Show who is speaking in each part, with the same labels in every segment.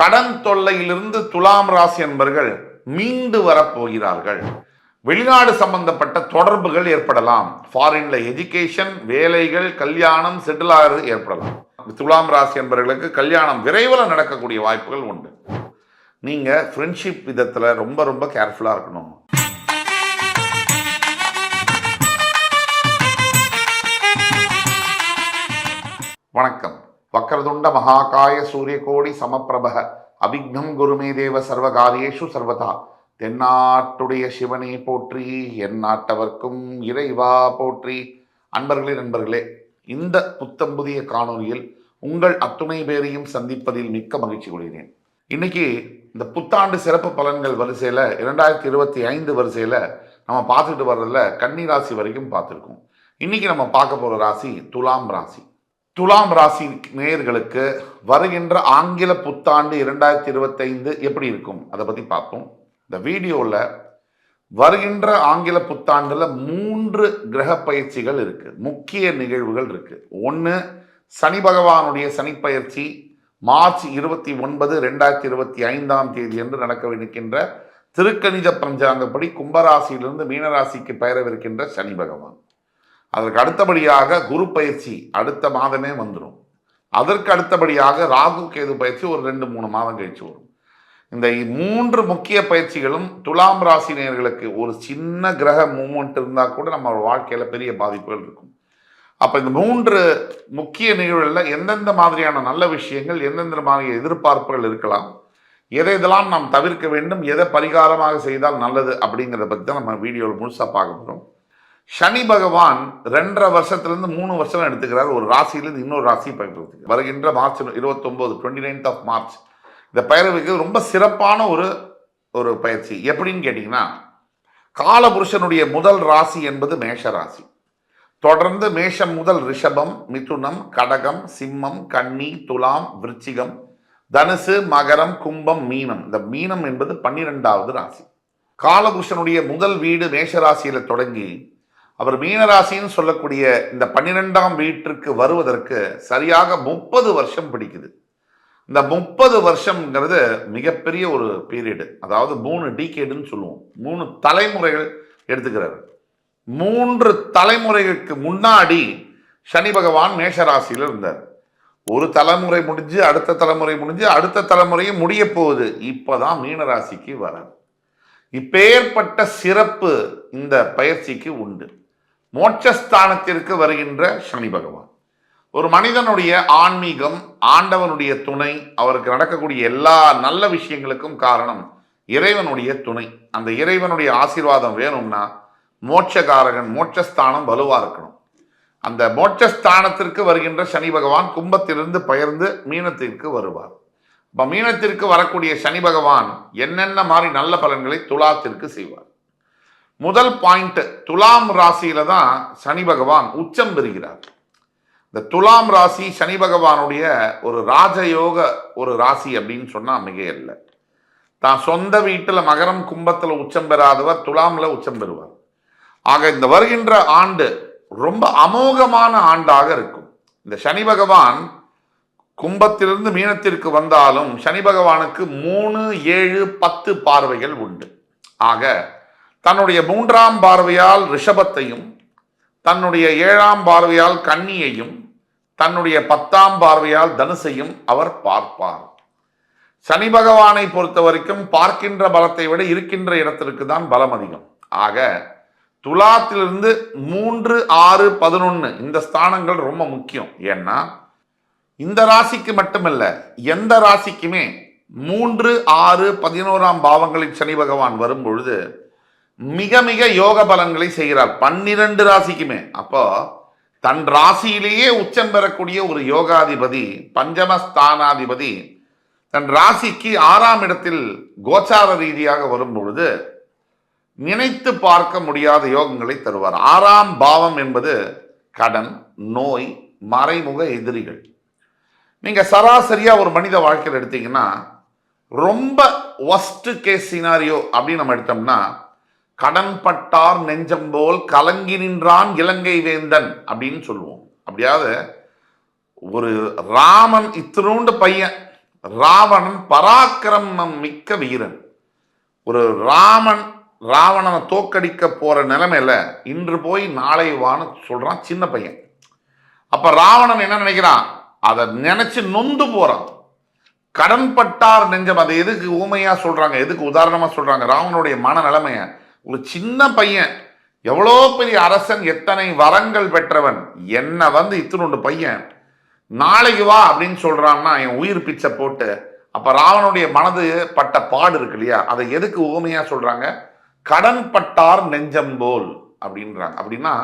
Speaker 1: கடன் தொல்லையிலிருந்து துலாம் ராசி என்பர்கள் மீண்டு வரப்போகிறார்கள் வெளிநாடு சம்பந்தப்பட்ட தொடர்புகள் ஏற்படலாம் ஃபாரின்ல எஜுகேஷன் வேலைகள் கல்யாணம் செட்டில் ஆகிறது ஏற்படலாம் துலாம் ராசி என்பர்களுக்கு கல்யாணம் விரைவில் நடக்கக்கூடிய வாய்ப்புகள் உண்டு நீங்கள் ஃப்ரெண்ட்ஷிப் விதத்தில் ரொம்ப ரொம்ப கேர்ஃபுல்லாக இருக்கணும் பிரதுண்ட மகாகாய கோடி சமப்பிரபக அபிக்னம் குருமே தேவ சர்வ காரியேஷு சர்வதா தென்னாட்டுடைய சிவனை போற்றி என் நாட்டவர்க்கும் இறைவா போற்றி அன்பர்களே நண்பர்களே இந்த புத்தம் புதிய காணொலியில் உங்கள் அத்துணை பேரையும் சந்திப்பதில் மிக்க மகிழ்ச்சி கொள்கிறேன் இன்னைக்கு இந்த புத்தாண்டு சிறப்பு பலன்கள் வரிசையில் இரண்டாயிரத்தி இருபத்தி ஐந்து வரிசையில் நம்ம பார்த்துட்டு வர்றதில் கன்னி ராசி வரைக்கும் பார்த்துருக்கோம் இன்னைக்கு நம்ம பார்க்க போகிற ராசி துலாம் ராசி துலாம் ராசி நேயர்களுக்கு வருகின்ற ஆங்கில புத்தாண்டு இரண்டாயிரத்தி இருபத்தைந்து எப்படி இருக்கும் அதை பற்றி பார்ப்போம் இந்த வீடியோவில் வருகின்ற ஆங்கில புத்தாண்டில் மூன்று கிரக பயிற்சிகள் இருக்குது முக்கிய நிகழ்வுகள் இருக்குது ஒன்று சனி பகவானுடைய சனிப்பயிற்சி மார்ச் இருபத்தி ஒன்பது ரெண்டாயிரத்தி இருபத்தி ஐந்தாம் தேதி என்று நடக்கவிருக்கின்ற திருக்கணித பஞ்சாங்கப்படி கும்பராசியிலிருந்து மீனராசிக்கு பெயரவிருக்கின்ற சனி பகவான் அதற்கு அடுத்தபடியாக குரு பயிற்சி அடுத்த மாதமே வந்துடும் அதற்கு அடுத்தபடியாக ராகு கேது பயிற்சி ஒரு ரெண்டு மூணு மாதம் கழிச்சு வரும் இந்த மூன்று முக்கிய பயிற்சிகளும் துலாம் ராசி நேர்களுக்கு ஒரு சின்ன கிரக மூமெண்ட் இருந்தால் கூட நம்ம வாழ்க்கையில் பெரிய பாதிப்புகள் இருக்கும் அப்போ இந்த மூன்று முக்கிய நிகழ்வுகளில் எந்தெந்த மாதிரியான நல்ல விஷயங்கள் எந்தெந்த மாதிரியான எதிர்பார்ப்புகள் இருக்கலாம் எதை இதெல்லாம் நாம் தவிர்க்க வேண்டும் எதை பரிகாரமாக செய்தால் நல்லது அப்படிங்கிறத பற்றி தான் நம்ம வீடியோவில் முழுசாக பார்க்க போகிறோம் சனி பகவான் ரெண்டரை வருஷத்துலேருந்து மூணு வருஷம் எடுத்துக்கிறார் ஒரு ராசியிலேருந்து இன்னொரு ராசி பயிர்றதுக்கு வருகின்ற மார்ச் இருபத்தொம்போது டுவெண்ட்டி நைன்த் ஆஃப் மார்ச் இந்த பயிர் ரொம்ப சிறப்பான ஒரு ஒரு பயிற்சி எப்படின்னு கேட்டிங்கன்னா காலபுருஷனுடைய முதல் ராசி என்பது மேஷ ராசி தொடர்ந்து மேஷம் முதல் ரிஷபம் மிதுனம் கடகம் சிம்மம் கன்னி துலாம் விருச்சிகம் தனுசு மகரம் கும்பம் மீனம் இந்த மீனம் என்பது பன்னிரெண்டாவது ராசி காலபுருஷனுடைய முதல் வீடு மேஷராசியில் தொடங்கி அவர் மீனராசின்னு சொல்லக்கூடிய இந்த பன்னிரெண்டாம் வீட்டிற்கு வருவதற்கு சரியாக முப்பது வருஷம் பிடிக்குது இந்த முப்பது வருஷம்ங்கிறது மிகப்பெரிய ஒரு பீரியடு அதாவது மூணு டிகேடுன்னு சொல்லுவோம் மூணு தலைமுறைகள் எடுத்துக்கிறாரு மூன்று தலைமுறைகளுக்கு முன்னாடி சனி பகவான் மேஷராசியில் இருந்தார் ஒரு தலைமுறை முடிஞ்சு அடுத்த தலைமுறை முடிஞ்சு அடுத்த தலைமுறையும் முடிய போகுது இப்போதான் மீனராசிக்கு வர இப்பேற்பட்ட சிறப்பு இந்த பயிற்சிக்கு உண்டு மோட்சஸ்தானத்திற்கு வருகின்ற சனி பகவான் ஒரு மனிதனுடைய ஆன்மீகம் ஆண்டவனுடைய துணை அவருக்கு நடக்கக்கூடிய எல்லா நல்ல விஷயங்களுக்கும் காரணம் இறைவனுடைய துணை அந்த இறைவனுடைய ஆசீர்வாதம் வேணும்னா மோட்சகாரகன் மோட்சஸ்தானம் வலுவாக இருக்கணும் அந்த மோட்சஸ்தானத்திற்கு வருகின்ற சனி பகவான் கும்பத்திலிருந்து பயர்ந்து மீனத்திற்கு வருவார் இப்போ மீனத்திற்கு வரக்கூடிய சனி பகவான் என்னென்ன மாதிரி நல்ல பலன்களை துலாத்திற்கு செய்வார் முதல் பாயிண்ட் துலாம் ராசியில தான் சனி பகவான் உச்சம் பெறுகிறார் இந்த துலாம் ராசி சனி பகவானுடைய ஒரு ராஜயோக ஒரு ராசி அப்படின்னு சொன்னால் மிக இல்லை தான் சொந்த வீட்டில் மகரம் கும்பத்தில் உச்சம் பெறாதவர் துலாமில் உச்சம் பெறுவார் ஆக இந்த வருகின்ற ஆண்டு ரொம்ப அமோகமான ஆண்டாக இருக்கும் இந்த சனி பகவான் கும்பத்திலிருந்து மீனத்திற்கு வந்தாலும் சனி பகவானுக்கு மூணு ஏழு பத்து பார்வைகள் உண்டு ஆக தன்னுடைய மூன்றாம் பார்வையால் ரிஷபத்தையும் தன்னுடைய ஏழாம் பார்வையால் கன்னியையும் தன்னுடைய பத்தாம் பார்வையால் தனுசையும் அவர் பார்ப்பார் சனி பகவானை பொறுத்த வரைக்கும் பார்க்கின்ற பலத்தை விட இருக்கின்ற இடத்திற்கு தான் பலம் அதிகம் ஆக துலாத்திலிருந்து மூன்று ஆறு பதினொன்று இந்த ஸ்தானங்கள் ரொம்ப முக்கியம் ஏன்னா இந்த ராசிக்கு மட்டுமல்ல எந்த ராசிக்குமே மூன்று ஆறு பதினோராம் பாவங்களில் சனி பகவான் வரும் பொழுது மிக மிக யோக பலன்களை செய்கிறார் பன்னிரண்டு ராசிக்குமே அப்போ தன் ராசியிலேயே உச்சம் பெறக்கூடிய ஒரு யோகாதிபதி பஞ்சமஸ்தானாதிபதி தன் ராசிக்கு ஆறாம் இடத்தில் கோச்சார ரீதியாக வரும் பொழுது நினைத்து பார்க்க முடியாத யோகங்களை தருவார் ஆறாம் பாவம் என்பது கடன் நோய் மறைமுக எதிரிகள் நீங்கள் சராசரியாக ஒரு மனித வாழ்க்கையில் எடுத்தீங்கன்னா ரொம்ப ஒஸ்ட் கேஸ் சினாரியோ அப்படின்னு நம்ம எடுத்தோம்னா கடன்பட்டார் நெஞ்சம் போல் கலங்கி நின்றான் இலங்கை வேந்தன் அப்படின்னு சொல்லுவோம் அப்படியாவது ஒரு ராமன் இத்தினூண்டு பையன் ராவணன் பராக்கிரமம் மிக்க வீரன் ஒரு ராமன் ராவணனை தோக்கடிக்க போற நிலைமையில இன்று போய் நாளை வான்னு சொல்றான் சின்ன பையன் அப்ப ராவணன் என்ன நினைக்கிறான் அதை நினைச்சு நொந்து போறான் கடன்பட்டார் நெஞ்சம் அதை எதுக்கு ஊமையா சொல்றாங்க எதுக்கு உதாரணமா சொல்றாங்க ராவனுடைய மன நிலைமையை ஒரு சின்ன பையன் எவ்வளோ பெரிய அரசன் எத்தனை வரங்கள் பெற்றவன் என்னை வந்து இத்தினொண்டு பையன் நாளைக்கு வா அப்படின்னு சொல்கிறான்னா என் உயிர் பிச்சை போட்டு அப்போ ராவனுடைய மனது பட்ட பாடு இருக்கு இல்லையா அதை எதுக்கு உவமையாக சொல்கிறாங்க கடன் பட்டார் நெஞ்சம் போல் அப்படின்றாங்க அப்படின்னா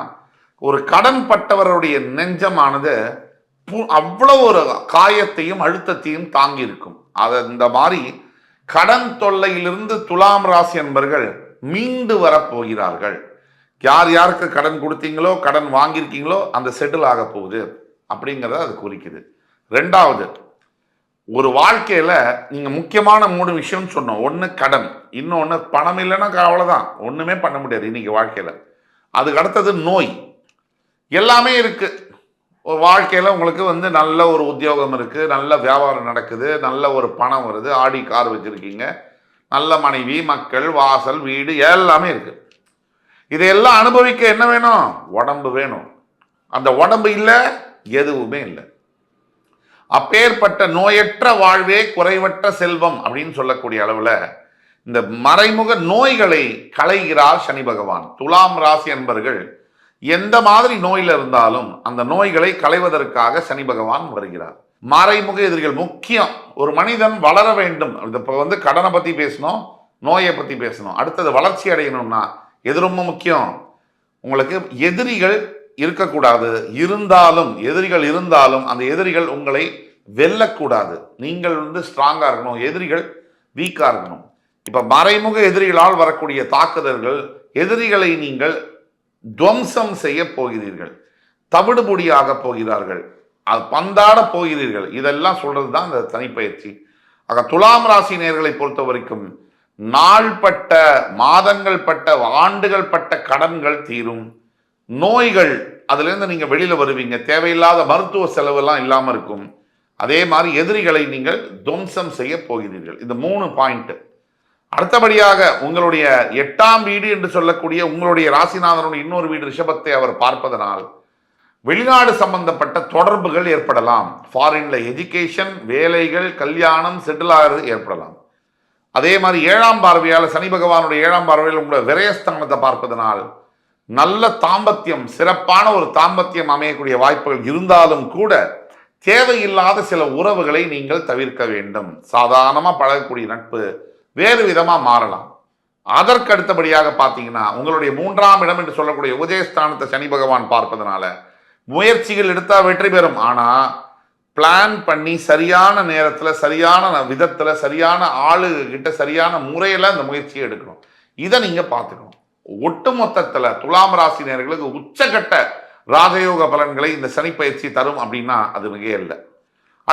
Speaker 1: ஒரு கடன் பட்டவருடைய நெஞ்சமானது அவ்வளோ ஒரு காயத்தையும் அழுத்தத்தையும் தாங்கியிருக்கும் அதை இந்த மாதிரி கடன் தொல்லையிலிருந்து துலாம் ராசி என்பர்கள் மீண்டு வரப்போகிறார்கள் யார் யாருக்கு கடன் கொடுத்தீங்களோ கடன் வாங்கியிருக்கீங்களோ அந்த செட்டில் ஆக போகுது அப்படிங்கிறத அது குறிக்குது ரெண்டாவது ஒரு வாழ்க்கையில் நீங்கள் முக்கியமான மூணு விஷயம்னு சொன்னோம் ஒன்று கடன் இன்னொன்று பணம் இல்லைன்னா அவ்வளோதான் ஒன்றுமே பண்ண முடியாது இன்றைக்கி வாழ்க்கையில் அதுக்கு அடுத்தது நோய் எல்லாமே இருக்குது ஒரு வாழ்க்கையில் உங்களுக்கு வந்து நல்ல ஒரு உத்தியோகம் இருக்குது நல்ல வியாபாரம் நடக்குது நல்ல ஒரு பணம் வருது ஆடி கார் வச்சுருக்கீங்க நல்ல மனைவி மக்கள் வாசல் வீடு எல்லாமே இருக்குது இதையெல்லாம் அனுபவிக்க என்ன வேணும் உடம்பு வேணும் அந்த உடம்பு இல்லை எதுவுமே இல்லை அப்பேற்பட்ட நோயற்ற வாழ்வே குறைவற்ற செல்வம் அப்படின்னு சொல்லக்கூடிய அளவில் இந்த மறைமுக நோய்களை களைகிறார் சனி பகவான் துலாம் ராசி என்பர்கள் எந்த மாதிரி நோயில் இருந்தாலும் அந்த நோய்களை களைவதற்காக சனி பகவான் வருகிறார் மறைமுக எதிரிகள் முக்கியம் ஒரு மனிதன் வளர வேண்டும் இப்போ வந்து கடனை பற்றி பேசணும் நோயை பற்றி பேசணும் அடுத்தது வளர்ச்சி அடையணும்னா எது ரொம்ப முக்கியம் உங்களுக்கு எதிரிகள் இருக்கக்கூடாது இருந்தாலும் எதிரிகள் இருந்தாலும் அந்த எதிரிகள் உங்களை வெல்லக்கூடாது நீங்கள் வந்து ஸ்ட்ராங்காக இருக்கணும் எதிரிகள் வீக்காக இருக்கணும் இப்போ மறைமுக எதிரிகளால் வரக்கூடிய தாக்குதல்கள் எதிரிகளை நீங்கள் துவம்சம் செய்ய போகிறீர்கள் தவிடுபொடியாக போகிறார்கள் அது பந்தாட போகிறீர்கள் இதெல்லாம் சொல்றது தான் அந்த தனிப்பயிற்சி ஆக துலாம் ராசி நேர்களை பொறுத்த வரைக்கும் நாள்பட்ட மாதங்கள் பட்ட ஆண்டுகள் பட்ட கடன்கள் தீரும் நோய்கள் அதுலேருந்து நீங்கள் வெளியில் வருவீங்க தேவையில்லாத மருத்துவ செலவெல்லாம் இல்லாமல் இருக்கும் அதே மாதிரி எதிரிகளை நீங்கள் துவம்சம் செய்ய போகிறீர்கள் இந்த மூணு பாயிண்ட் அடுத்தபடியாக உங்களுடைய எட்டாம் வீடு என்று சொல்லக்கூடிய உங்களுடைய ராசிநாதனுடைய இன்னொரு வீடு ரிஷபத்தை அவர் பார்ப்பதனால் வெளிநாடு சம்பந்தப்பட்ட தொடர்புகள் ஏற்படலாம் ஃபாரின்ல எஜுகேஷன் வேலைகள் கல்யாணம் செட்டில் ஆகிறது ஏற்படலாம் அதே மாதிரி ஏழாம் பார்வையால் சனி பகவானுடைய ஏழாம் பார்வையில் உங்களை விரயஸ்தானத்தை பார்ப்பதனால் நல்ல தாம்பத்தியம் சிறப்பான ஒரு தாம்பத்தியம் அமையக்கூடிய வாய்ப்புகள் இருந்தாலும் கூட தேவையில்லாத சில உறவுகளை நீங்கள் தவிர்க்க வேண்டும் சாதாரணமாக பழகக்கூடிய நட்பு வேறு விதமாக மாறலாம் அதற்கு அடுத்தபடியாக பார்த்தீங்கன்னா உங்களுடைய மூன்றாம் இடம் என்று சொல்லக்கூடிய உதயஸ்தானத்தை சனி பகவான் பார்ப்பதனால முயற்சிகள் எடுத்தால் வெற்றி பெறும் ஆனால் பிளான் பண்ணி சரியான நேரத்தில் சரியான விதத்தில் சரியான ஆளுகிட்ட சரியான முறையில் அந்த முயற்சியை எடுக்கணும் இதை நீங்கள் பார்த்துக்கணும் ஒட்டுமொத்தத்தில் துலாம் ராசி நேர்களுக்கு உச்சகட்ட ராஜயோக பலன்களை இந்த சனி பயிற்சி தரும் அப்படின்னா அது மிக இல்லை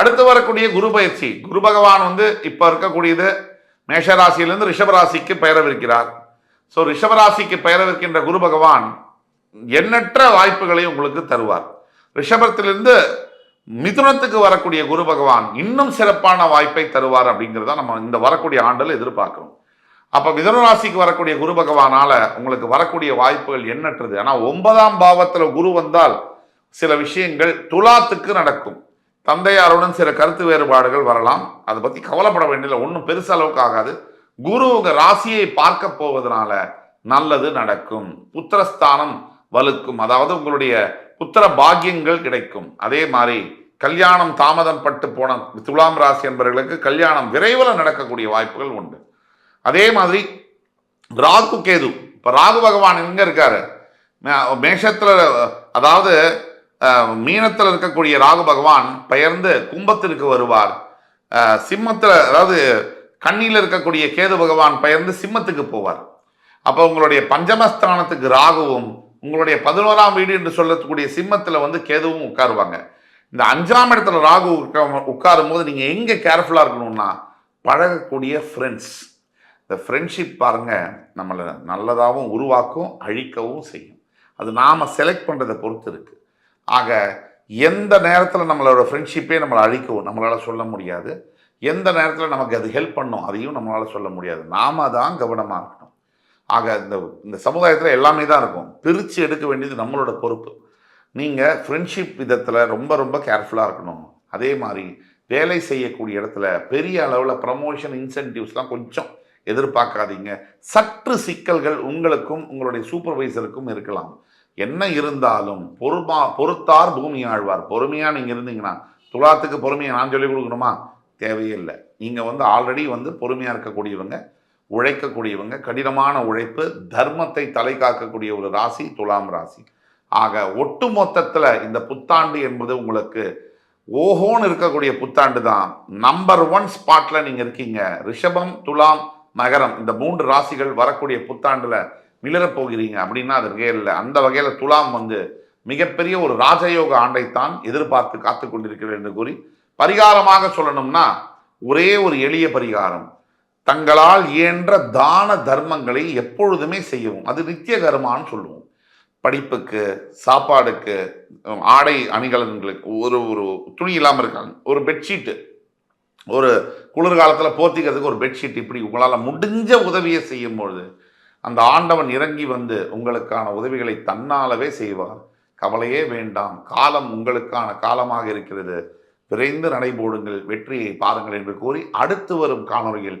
Speaker 1: அடுத்து வரக்கூடிய குரு பயிற்சி குரு பகவான் வந்து இப்போ இருக்கக்கூடியது மேஷராசியிலிருந்து ரிஷபராசிக்கு பெயரவிருக்கிறார் ஸோ ரிஷபராசிக்கு பெயரவிருக்கின்ற குரு பகவான் எண்ணற்ற வாய்ப்புகளை உங்களுக்கு தருவார் ரிஷபத்திலிருந்து மிதுனத்துக்கு வரக்கூடிய குரு பகவான் இன்னும் சிறப்பான வாய்ப்பை தருவார் அப்படிங்கிறத நம்ம இந்த வரக்கூடிய ஆண்டில் எதிர்பார்க்கிறோம் அப்போ மிதனராசிக்கு வரக்கூடிய குரு பகவானால் உங்களுக்கு வரக்கூடிய வாய்ப்புகள் எண்ணற்றது ஆனால் ஒன்பதாம் பாவத்தில் குரு வந்தால் சில விஷயங்கள் துலாத்துக்கு நடக்கும் தந்தையாருடன் சில கருத்து வேறுபாடுகள் வரலாம் அதை பற்றி கவலைப்பட வேண்டியதில்லை ஒன்றும் பெருச அளவுக்கு ஆகாது குரு உங்கள் ராசியை பார்க்க போவதனால நல்லது நடக்கும் புத்திரஸ்தானம் வலுக்கும் அதாவது உங்களுடைய புத்திர பாக்கியங்கள் கிடைக்கும் அதே மாதிரி கல்யாணம் தாமதம் பட்டு போன துலாம் ராசி என்பவர்களுக்கு கல்யாணம் விரைவில் நடக்கக்கூடிய வாய்ப்புகள் உண்டு அதே மாதிரி ராகு கேது இப்போ ராகு பகவான் எங்கே இருக்காரு மேஷத்தில் அதாவது மீனத்தில் இருக்கக்கூடிய ராகு பகவான் பெயர்ந்து கும்பத்திற்கு வருவார் சிம்மத்தில் அதாவது கண்ணியில் இருக்கக்கூடிய கேது பகவான் பெயர்ந்து சிம்மத்துக்கு போவார் அப்போ உங்களுடைய பஞ்சமஸ்தானத்துக்கு ராகுவும் உங்களுடைய பதினோராம் வீடு என்று சொல்லக்கூடிய சிம்மத்தில் வந்து கேதுவும் உட்காருவாங்க இந்த அஞ்சாம் இடத்துல ராகு உட்காரும் போது நீங்கள் எங்கே கேர்ஃபுல்லாக இருக்கணும்னா பழகக்கூடிய ஃப்ரெண்ட்ஸ் இந்த ஃப்ரெண்ட்ஷிப் பாருங்கள் நம்மளை நல்லதாகவும் உருவாக்கும் அழிக்கவும் செய்யும் அது நாம் செலக்ட் பண்ணுறதை பொறுத்து இருக்குது ஆக எந்த நேரத்தில் நம்மளோட ஃப்ரெண்ட்ஷிப்பே நம்மளை அழிக்கவும் நம்மளால் சொல்ல முடியாது எந்த நேரத்தில் நமக்கு அது ஹெல்ப் பண்ணும் அதையும் நம்மளால் சொல்ல முடியாது நாம் தான் கவனமாக இருக்கணும் ஆக இந்த இந்த சமுதாயத்தில் எல்லாமே தான் இருக்கும் பிரித்து எடுக்க வேண்டியது நம்மளோட பொறுப்பு நீங்கள் ஃப்ரெண்ட்ஷிப் விதத்தில் ரொம்ப ரொம்ப கேர்ஃபுல்லாக இருக்கணும் அதே மாதிரி வேலை செய்யக்கூடிய இடத்துல பெரிய அளவில் ப்ரமோஷன் இன்சென்டிவ்ஸ்லாம் கொஞ்சம் எதிர்பார்க்காதீங்க சற்று சிக்கல்கள் உங்களுக்கும் உங்களுடைய சூப்பர்வைசருக்கும் இருக்கலாம் என்ன இருந்தாலும் பொறுமா பொறுத்தார் பூமி ஆழ்வார் பொறுமையாக நீங்கள் இருந்தீங்கன்னா துலாத்துக்கு பொறுமையை நான் சொல்லிக் கொடுக்கணுமா தேவையே இல்லை நீங்கள் வந்து ஆல்ரெடி வந்து பொறுமையாக இருக்கக்கூடியவங்க உழைக்கக்கூடியவங்க கடினமான உழைப்பு தர்மத்தை தலை காக்கக்கூடிய ஒரு ராசி துலாம் ராசி ஆக ஒட்டு மொத்தத்தில் இந்த புத்தாண்டு என்பது உங்களுக்கு ஓஹோன்னு இருக்கக்கூடிய புத்தாண்டு தான் நம்பர் ஒன் ஸ்பாட்டில் நீங்கள் இருக்கீங்க ரிஷபம் துலாம் மகரம் இந்த மூன்று ராசிகள் வரக்கூடிய புத்தாண்டில் மிளறப்போகிறீங்க அப்படின்னா அது வகையில் இல்லை அந்த வகையில் துலாம் வந்து மிகப்பெரிய ஒரு ராஜயோக ஆண்டைத்தான் எதிர்பார்த்து காத்து கொண்டிருக்கிறேன் என்று கூறி பரிகாரமாக சொல்லணும்னா ஒரே ஒரு எளிய பரிகாரம் தங்களால் இயன்ற தான தர்மங்களை எப்பொழுதுமே செய்யவும் அது நித்திய கர்மான்னு சொல்லுவோம் படிப்புக்கு சாப்பாடுக்கு ஆடை அணிகலன்களுக்கு ஒரு ஒரு துணி இல்லாமல் இருக்காங்க ஒரு பெட்ஷீட்டு ஒரு குளிர்காலத்தில் போர்த்திக்கிறதுக்கு ஒரு பெட்ஷீட் இப்படி உங்களால் முடிஞ்ச உதவியை செய்யும்பொழுது அந்த ஆண்டவன் இறங்கி வந்து உங்களுக்கான உதவிகளை தன்னாலவே செய்வார் கவலையே வேண்டாம் காலம் உங்களுக்கான காலமாக இருக்கிறது விரைந்து நடைபோடுங்கள் வெற்றியை பாருங்கள் என்று கூறி அடுத்து வரும் காணொலியில்